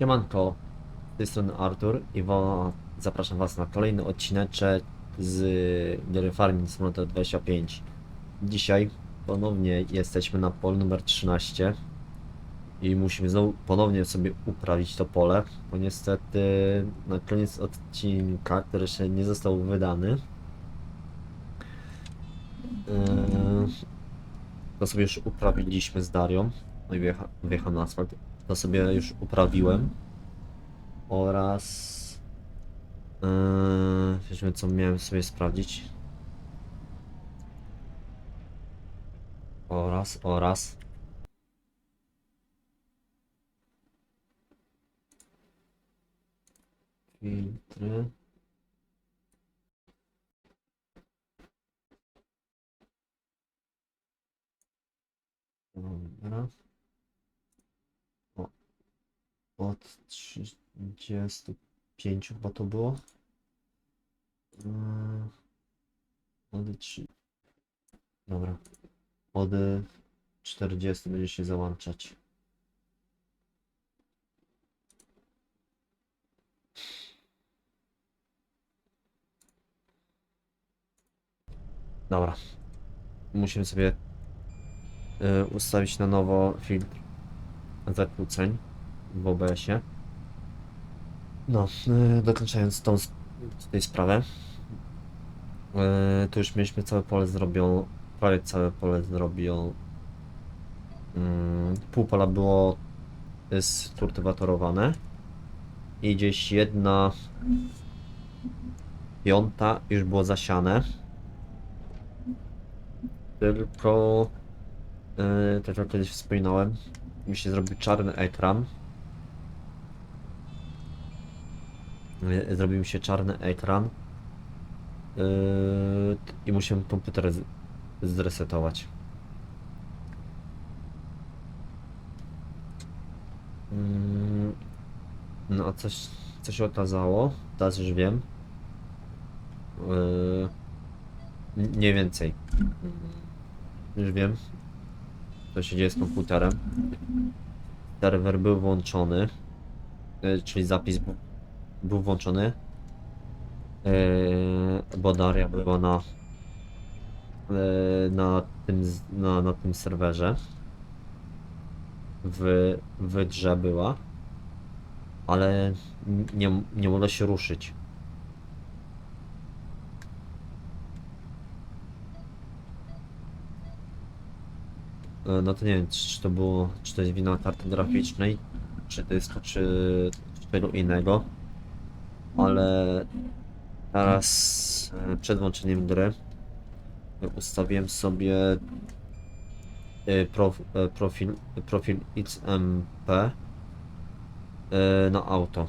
Siemanko, z tej strony Artur i zapraszam Was na kolejny odcineczek z gry Farming Simulator 25. Dzisiaj ponownie jesteśmy na polu numer 13 i musimy znowu ponownie sobie uprawić to pole, bo niestety na koniec odcinka, który jeszcze nie został wydany, yy, to sobie już uprawiliśmy z Darią, no i wjecha, wjechałem na asfalt, to sobie już uprawiłem. Oraz yy, co miałem sobie sprawdzić. Oraz oraz. Filtry. Dobra. O. Od 35 chyba to było. Yy, Od 3. Dobra. Od 40 będzie się załączać. Dobra. Musimy sobie y, ustawić na nowo filtr zakłóceń w OBS-ie. No, y, dokończając tą sp- tutaj sprawę, y, to już mieliśmy całe pole zrobione, prawie całe pole zrobione. Pół pola było skultywatorowane i gdzieś jedna piąta już było zasiane. Tylko Yy, tak jak kiedyś wspominałem, mi się zrobił czarny ekran. Yy, Zrobił mi się czarny ekran. Yy, I musiałem komputer zresetować. Mm, No a coś, co się okazało, teraz już wiem. Yy, Nie więcej. Już wiem, co się dzieje z komputerem. Serwer był włączony, y, czyli zapis był włączony, y, bo Daria była na, y, na, tym, na, na tym serwerze. W, w drze była, ale nie, nie mogła się ruszyć. E, No to nie wiem, czy to było, czy to jest wina karty graficznej, czy dysku, czy, czy czego innego. Ale teraz e, przed włączeniem gry ustawiłem sobie e, prof, e, profil, profil XMP na auto.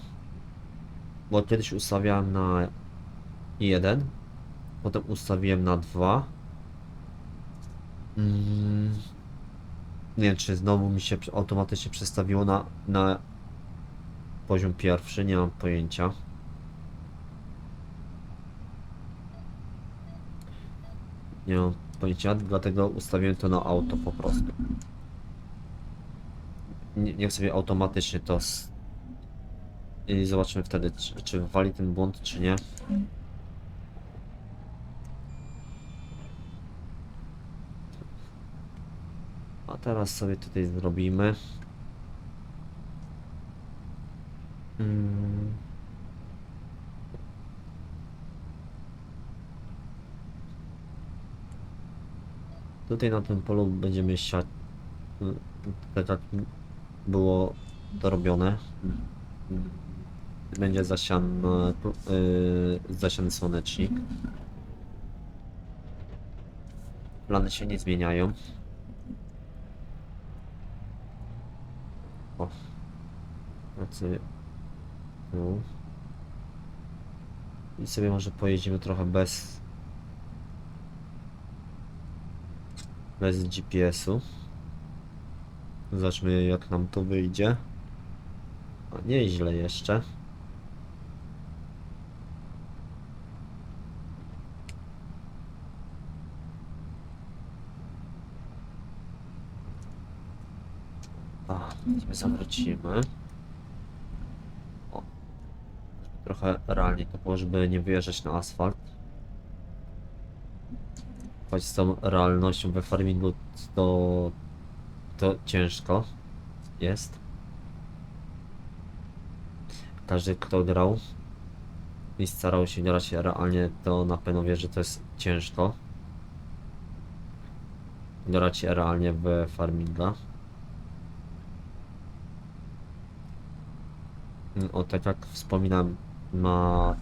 Bo kiedyś ustawiałem na 1, potem ustawiłem na 2. Mm, nie wiem, czy znowu mi się automatycznie przestawiło na, na poziom pierwszy, nie mam pojęcia. Nie mam pojęcia, dlatego ustawiłem to na auto po prostu. Nie, niech sobie automatycznie to s- i zobaczymy wtedy, czy, czy wali ten błąd, czy nie. A teraz sobie tutaj zrobimy. Mm. Tutaj na tym polu będziemy siać. mm, Tak było dorobione. Będzie zasiany, yy, zasiany słonecznik. Plany się nie zmieniają. O. Pracy. Tu. I sobie może pojedziemy trochę bez. Bez GPS-u. Zobaczmy jak nam to wyjdzie. A nieźle jeszcze. A, zawrócimy. trochę realnie to było, żeby nie wyjeżdżać na asfalt. Z tą realnością we farmingu to, to ciężko jest. Każdy kto grał i starał się grać realnie, to na pewno wie, że to jest ciężko. Grać realnie w farminga. O, tak jak wspominałem na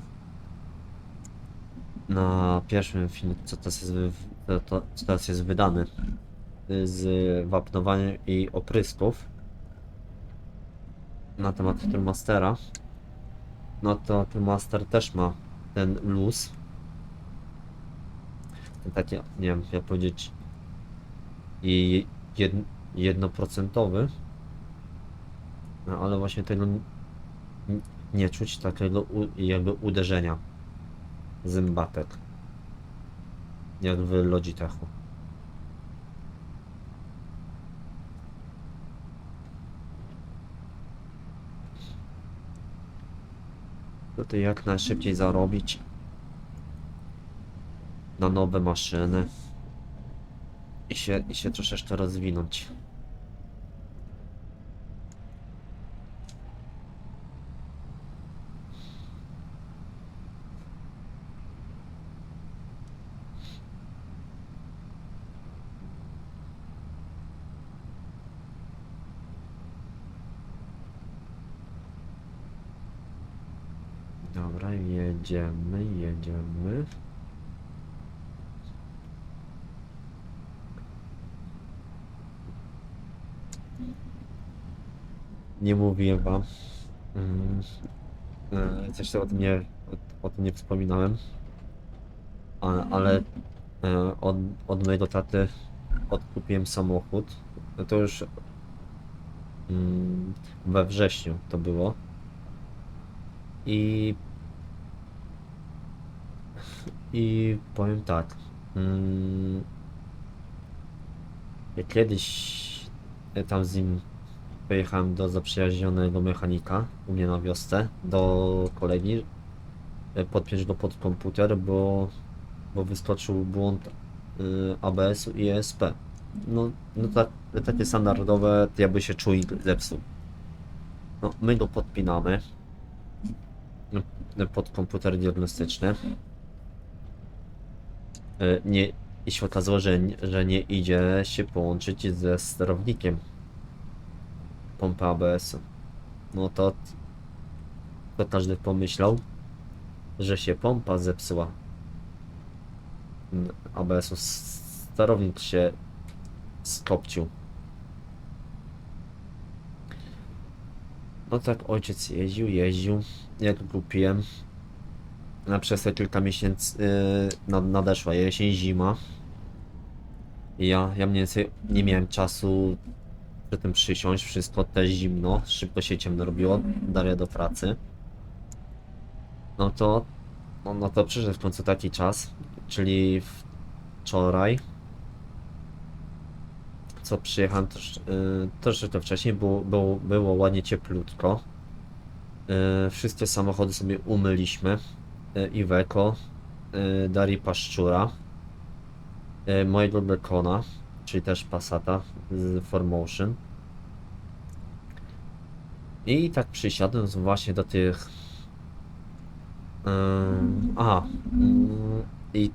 na pierwszym filmie, co teraz jest, to, to, co teraz jest wydany y, z wapnowaniem i oprysków na temat Mastera, no to ten Master też ma ten luz. Ten taki, nie wiem, jak powiedzieć, i jed, jednoprocentowy. No ale właśnie tego nie czuć takiego jakby uderzenia zębatek. Jak w Logitechu. Tutaj jak najszybciej zarobić na nowe maszyny i się, i się troszeczkę rozwinąć. Dobra, jedziemy, jedziemy. Nie mówiłem wam. Mm, e, Coś o tym nie, o, tym nie wspominałem. Ale e, od, od mojego taty odkupiłem samochód. To już mm, we wrześniu to było. I i powiem tak. Mm, jak kiedyś e, tam z nim pojechałem do zaprzyjaźnionego mechanika u mnie na wiosce, do kolegi, e, podpiąć go pod komputer, bo, bo wyskoczył błąd y, ABS-u i ESP. No, no tak, takie standardowe, jakby się czujnik zepsuł. No, my go podpinamy no, pod komputer diagnostyczny. E, Nie, i się okazało, że, że nie idzie się połączyć ze sterownikiem pompy ABS-u. No to, to każdy pomyślał, że się pompa zepsuła. ABS-u sterownik się skopcił. No tak ojciec jeździł, jeździł. Ja go kupiłem. Przez te kilka miesięcy yy, nad, nadeszła jesień, zima. I ja, ja mniej więcej nie miałem czasu przy tym przysiąść, wszystko też zimno, szybko się ciemno robiło, Daria do pracy. No to, no, no to przyszedł w końcu taki czas, czyli wczoraj, co przyjechałem trosz, yy, troszeczkę wcześniej, było, było, było ładnie cieplutko. Yy, wszystkie samochody sobie umyliśmy. Yy, Iveco, yy, Darii Paszczura, yy, mojego Bekona, czyli też Passata z Formotion. I tak przysiadłem właśnie do tych. Ym, aha. I,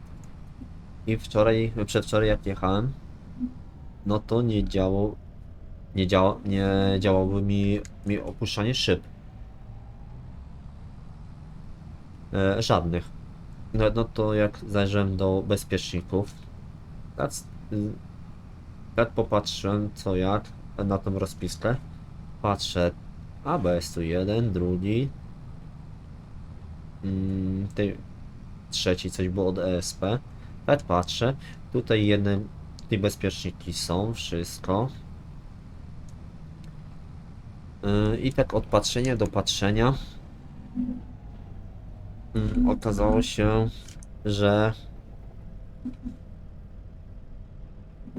I wczoraj, przedwczoraj jak jechałem, no to nie działał. Nie, działa, nie działało mi, mi opuszczanie szyb. E, żadnych. No, no to jak zajrzałem do bezpieczników, tak, tak popatrzyłem co jak na tą rozpiskę. Patrzę, ABS tu jeden, drugi. Mm, tej, trzeci coś było od ESP. Tak patrzę, tutaj jedne te bezpieczniki są, wszystko. Yy, I tak od patrzenia do patrzenia mm, okazało się, że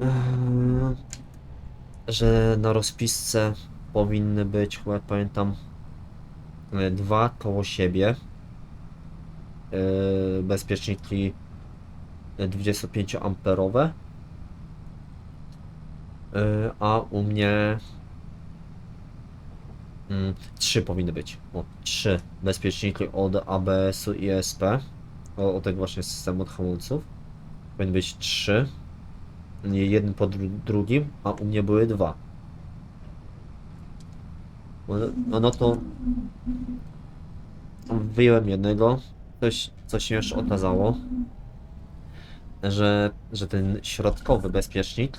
Eee, że na rozpisce powinny być, chyba pamiętam, e, dwa koło siebie yy, bezpieczniki 25 amperowe. A u mnie mm, trzy powinny być. O, trzy bezpieczniki od ABS-u i ESP. O, od tego właśnie systemu od hamulców. Powinny być trzy. Nie jeden po dru drugim, a u mnie były dwa. No, no, to wyjąłem jednego. Coś, coś się już okazało, że, że ten środkowy bezpiecznik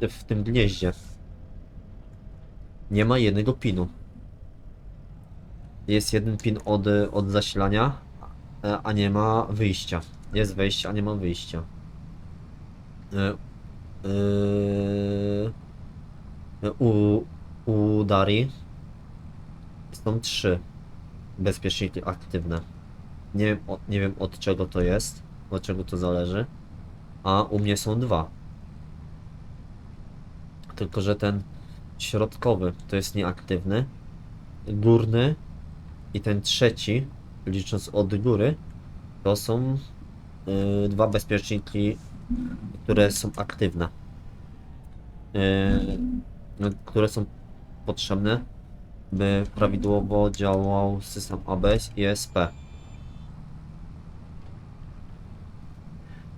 yy, w tym gnieździe nie ma jednego pinu. Jest jeden pin od, od zasilania, a- a nie ma wyjścia. Jest wejście, a nie ma wyjścia. Yy, u, u Dari są trzy bezpieczniki aktywne. Nie wiem, od, nie wiem od czego to jest, od czego to zależy. A u mnie są dwa. Tylko, że ten środkowy to jest nieaktywny. Górny i ten trzeci, licząc od góry, to są y, dwa bezpieczniki, które są aktywne. Y, no, które są potrzebne, by prawidłowo działał system ABS i ESP.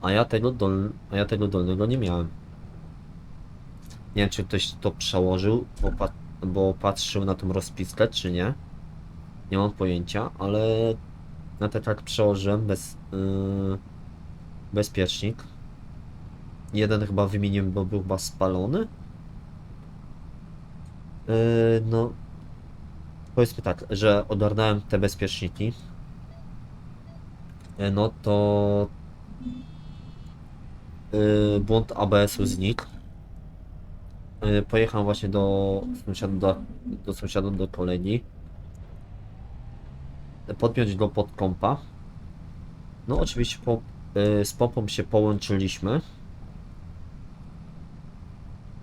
A ja tego, dol, a ja tego dolnego nie miałem. Nie wiem, czy ktoś to przełożył, bo, pa, bo patrzył na tą rozpiskę, czy nie. Nie mam pojęcia, ale na to tak przełożyłem bez, yy, bezpiecznik. Jeden chyba wymieniłem, bo był chyba spalony. Yy, no, powiedzmy tak, że ogarnąłem te bezpieczniki. Yy, no to yy, błąd ABS-u znikł. Yy, pojechałem właśnie do sąsiada, do, do sąsiada do kolegi. Podpiąć go pod kompa. No oczywiście po, yy, z pompą się połączyliśmy.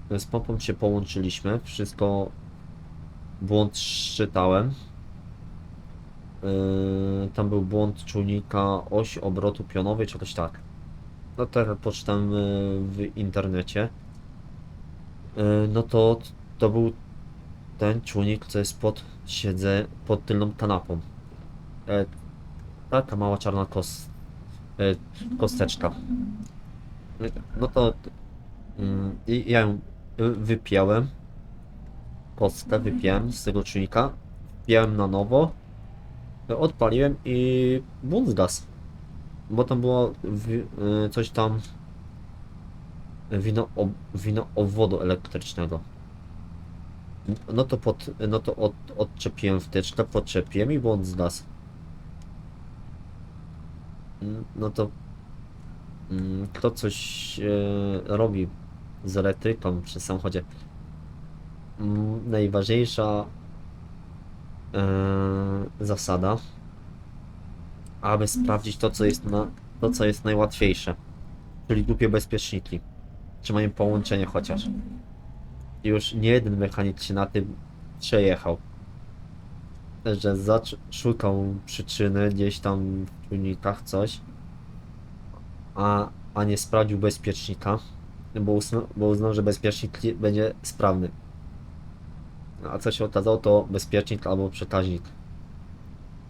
Yy, Z pompą się połączyliśmy. Wszystko błąd szczytałem. Tam był błąd czujnika osi obrotu pionowej, czy coś tak. No teraz poczytam w internecie. Yy, no to to był ten czujnik, co jest pod siedzę, pod tylną kanapą. E, taka mała czarna kos, e, kosteczka. Yy, No to mm, i ja ją y, wypiąłem. Kostkę wypiąłem z tego czujnika. Wpiąłem na nowo. y, Odpaliłem i błąd zgasł. Bo tam było y, coś tam wino, o, wino obwodu elektrycznego. No to pod, no to od, odczepiłem wtyczkę, podczepiłem i błąd zgasł. Mm, No to mm, kto coś e, robi z elektryką przy samochodzie. Mm, Najważniejsza e, zasada, aby sprawdzić to, co jest na, to, co jest najłatwiejsze, czyli głupie bezpieczniki. Czy mają połączenie chociaż. Już nie jeden mechanik się na tym przejechał. Że szukał przyczyny gdzieś tam w czujnikach coś, a, a nie sprawdził bezpiecznika, bo, bo uznał, że bezpiecznik będzie sprawny. A co się okazało, to bezpiecznik albo przekaźnik.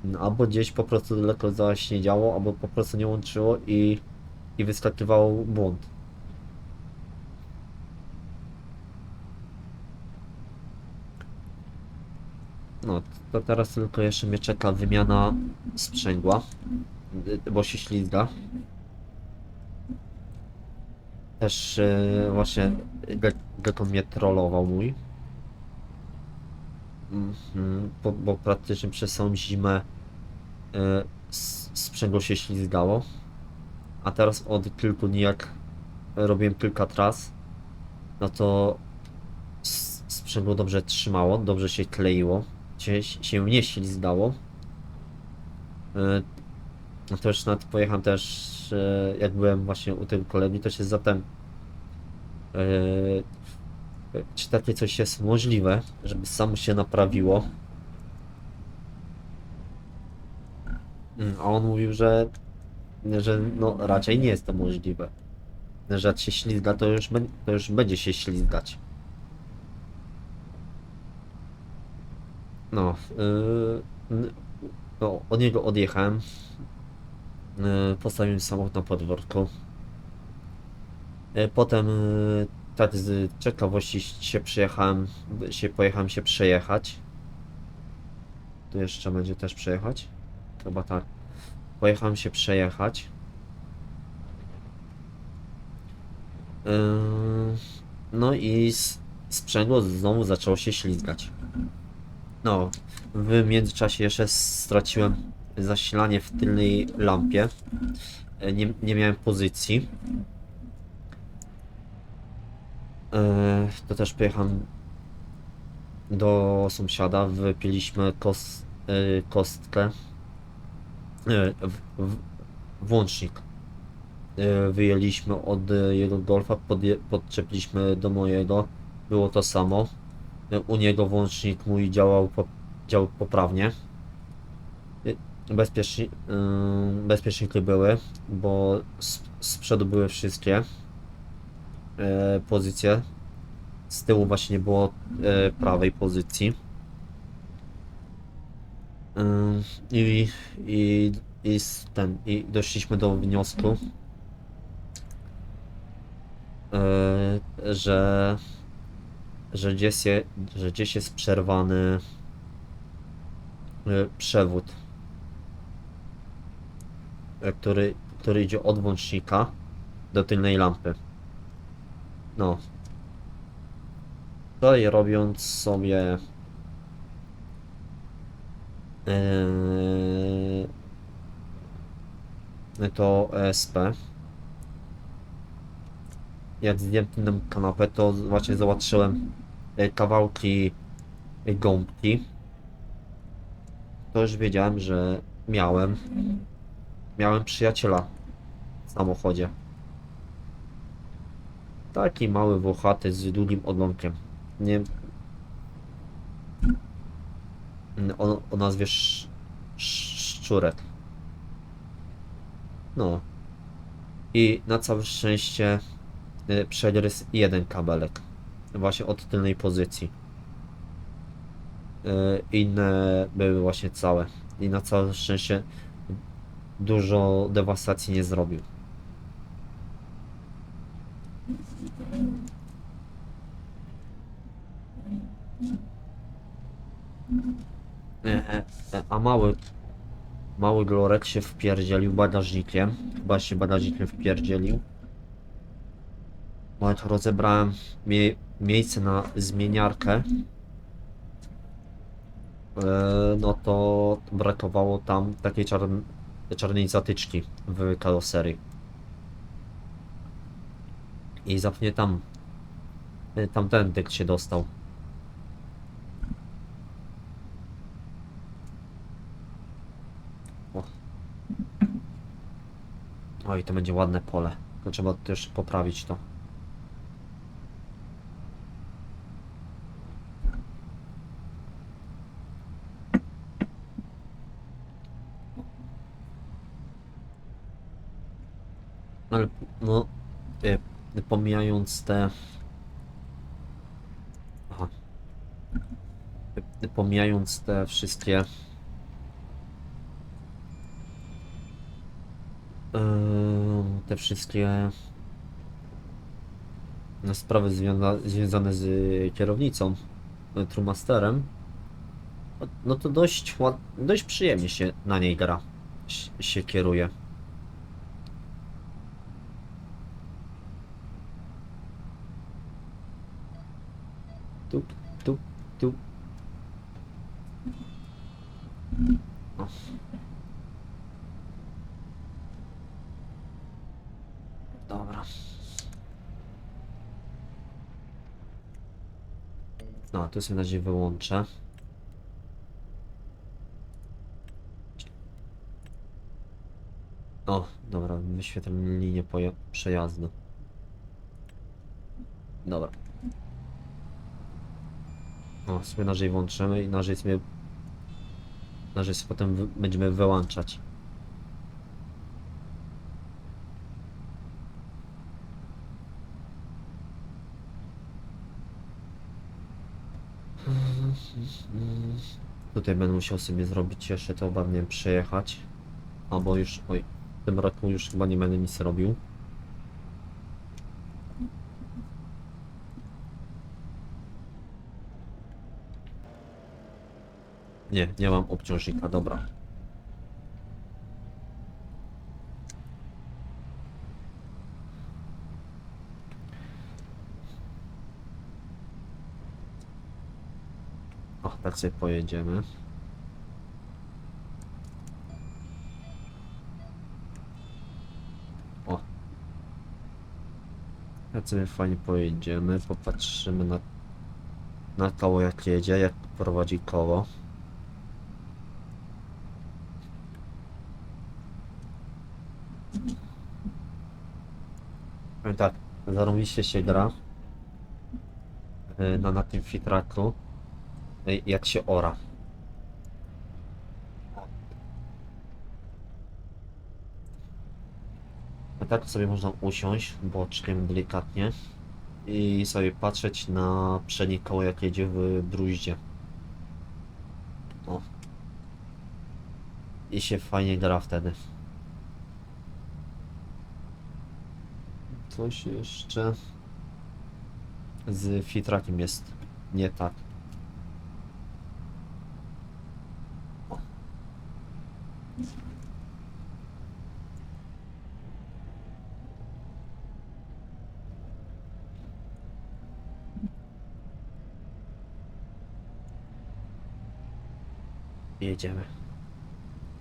No, Albo gdzieś po prostu daleko coś nie działo, albo po prostu nie łączyło i, i wyskakiwał błąd. No, to teraz tylko jeszcze mnie czeka wymiana sprzęgła, bo się ślizga. Też y, właśnie Ge- Gekon mnie trollował mój. Mhm, bo, bo praktycznie przez całą zimę y, s- sprzęgło się ślizgało. A teraz od kilku dni jak robiłem kilka tras, no to sprzęgło dobrze trzymało, dobrze się kleiło, się, nie ślizgało. No to już nawet pojechałem też, y, jak byłem właśnie u tego kolegi, to się zatem y, czy takie coś jest możliwe, żeby samo się naprawiło. A on mówił, że, że no raczej nie jest to możliwe. Że jak się ślizga, to już, to już będzie się ślizgać. No, n- no, od niego odjechałem. Yy, postawiłem samochód na podwórku. Yy, potem tak z ciekawości się przyjechałem, się pojechałem się przejechać. Tu jeszcze będzie też przejechać? Chyba tak. Pojechałem się przejechać. No i sprzęgło znowu zaczęło się ślizgać. No, w międzyczasie jeszcze straciłem zasilanie w tylnej lampie. E, Nie, nie miałem pozycji. E, To też pojechałem do sąsiada, wypiliśmy e, kostkę, w, w, włącznik. Wyjęliśmy od jego golfa, podje, podczepiliśmy do mojego, było to samo. U niego włącznik mój działał, działał poprawnie. Bezpieczni, yy, bezpieczniki były, bo z, przodu były wszystkie e, pozycje. Z tyłu właśnie nie było e, prawej pozycji. I, i, i, ten, I doszliśmy do wniosku, że, że, gdzieś je, że gdzieś jest przerwany e, przewód, e, który, który idzie od włącznika do tylnej lampy. No. Dalej robiąc sobie Yy, to ESP. Jak zdjęłem kanapę, to właśnie zobaczyłem kawałki gąbki. To już wiedziałem, że miałem. Miałem przyjaciela w samochodzie. Taki mały włochaty z długim odłamkiem. Nie. O, o nazwie sz, sz, Szczurek. No. I na całe szczęście y, przegryzł jeden kabelek. Właśnie od tylnej pozycji. Y, Inne były właśnie całe. I na całe szczęście dużo dewastacji nie zrobił. E, e, e, A mały, mały glorek się wpierdzielił bagażnikiem. Chyba się bagażnikiem wpierdzielił. To rozebrałem mie miejsce na zmieniarkę. E, No to brakowało tam takiej czarn czarnej zatyczki w karoserii. I zapnie tam e, tamtędy się dostał. Oj, to będzie ładne pole. To trzeba też poprawić to. Ale no, y, pomijając te. Pomijając te wszystkie Ym, te wszystkie sprawy związa związane z kierownicą, y, Trumasterem, no- to dość, dość przyjemnie się na niej gra, się kieruje. Tup, tup, tup. Dobra. No, tu sobie na razie wyłączę. O, dobra, wyświetlam linię przejazdu. Dobra. No, o, sobie narzej włączymy i narzej sobie... Narzej sobie potem będziemy wyłączać. Tutaj będę musiał sobie zrobić jeszcze to obawiam przejechać. Albo już, oj, w tym roku już chyba nie będę nic robił. Nie, nie mam obciążnika, dobra. O, tak sobie pojedziemy. O. Tak sobie fajnie pojedziemy, popatrzymy na, na koło jak jedzie, jak prowadzi koło. Powiem tak, się gra y, na, na tym fitraku, y, jak się ora. A tak sobie można usiąść boczkiem delikatnie i sobie patrzeć na przednie koło jak jedzie w bruździe. O. I się fajnie gra wtedy. Coś jeszcze z fitrakiem jest nie tak. Jedziemy.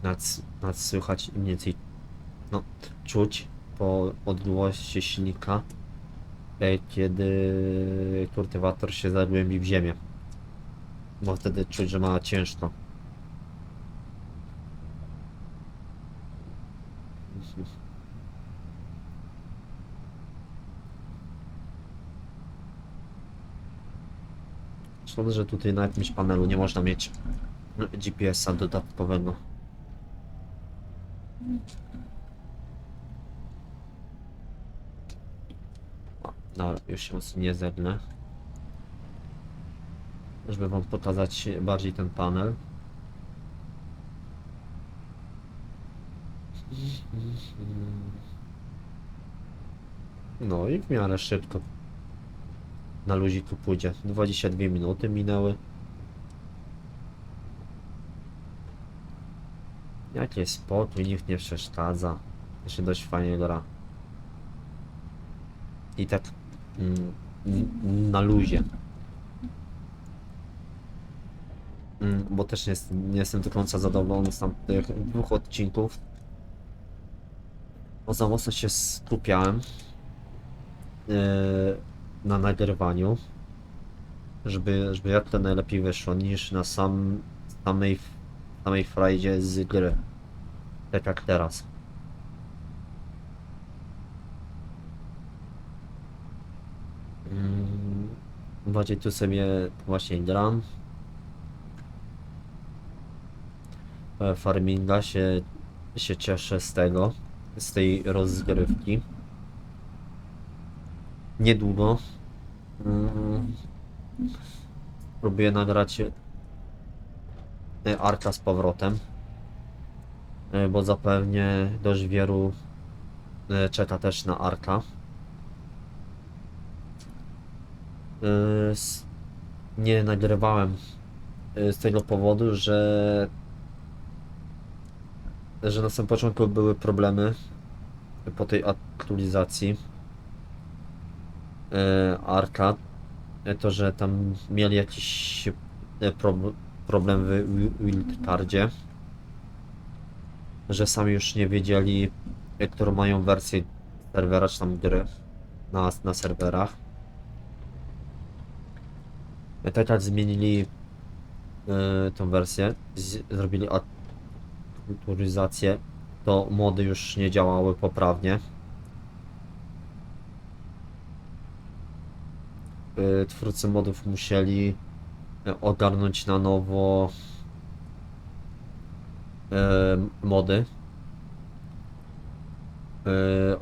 Nad, nad słychać mniej więcej no, czuć po odległości silnika, e, kiedy kultywator się zagłębi w ziemię. Bo wtedy czuć, że ma ciężko. Szkoda, że tutaj na jakimś panelu nie można mieć GPS-a dodatkowego. O, No, już się mocno nie zegnę. Żeby wam pokazać bardziej ten panel. No i w miarę szybko. Na luzi tu pójdzie. 22 minuty minęły. Jakie spokój, nikt nie przeszkadza. Jeszcze dość fajnie gra. I tak na luzie. Mm, bo też nie, jest, nie jestem do końca zadowolony z tamtych dwóch odcinków. Bo za mocno się skupiałem yy, na nagrywaniu. Żeby, żeby jak to najlepiej wyszło, niż na sam, samej, samej frajdzie z gry. Tak jak teraz. Bardziej tu sobie właśnie gram. E, Farminga się, się cieszę z tego, z tej rozgrywki. Niedługo. Mm, Próbuję nagrać e, Arka z powrotem. E, Bo zapewnie dość wielu czeka też na Arka. Y, s- nie nagrywałem y, z tego powodu, że że na samym początku były problemy po tej aktualizacji y, Arka. Y, to, że tam mieli jakiś y, prob- problem w wi- wildcardzie że sami już nie wiedzieli y, którą mają wersję serwera czy tam gry na, na serwerach jak zmienili yy, tą wersję, z, zrobili aktualizację, to mody już nie działały poprawnie. Yy, twórcy modów musieli yy, ogarnąć na nowo yy, mody, yy,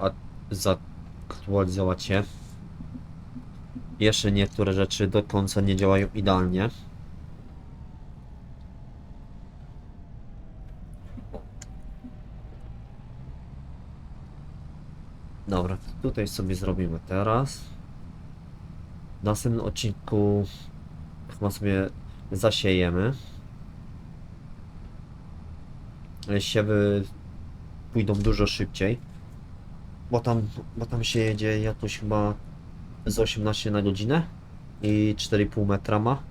a zaktualizować je. Jeszcze niektóre rzeczy do końca nie działają idealnie. Dobra, tutaj sobie zrobimy teraz. W następnym odcinku chyba sobie zasiejemy. Siewy pójdą dużo szybciej. Bo tam, bo tam się jedzie jakoś chyba z 18 na godzinę i 4,5 metra ma.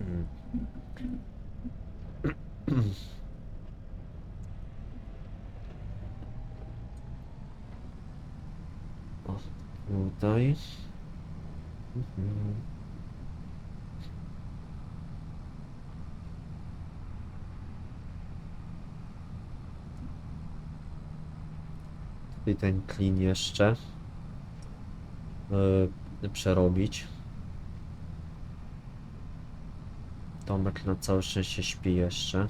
Mm. O, tutaj. Mhm. Tutaj ten klin jeszcze yy, przerobić. Tomek na całe szczęście śpi jeszcze.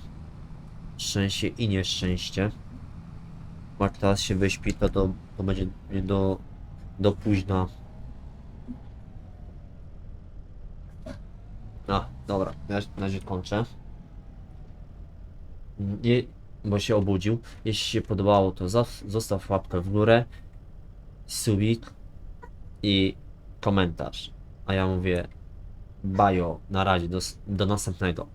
Szczęście i nieszczęście. Jak teraz się wyśpi, to, to, to będzie do, do późna. A, dobra, na, na razie kończę. Nie, bo się obudził. Jeśli się podobało, to zostaw łapkę w górę, subik i komentarz. A ja mówię bajo, na razie, do, do następnego.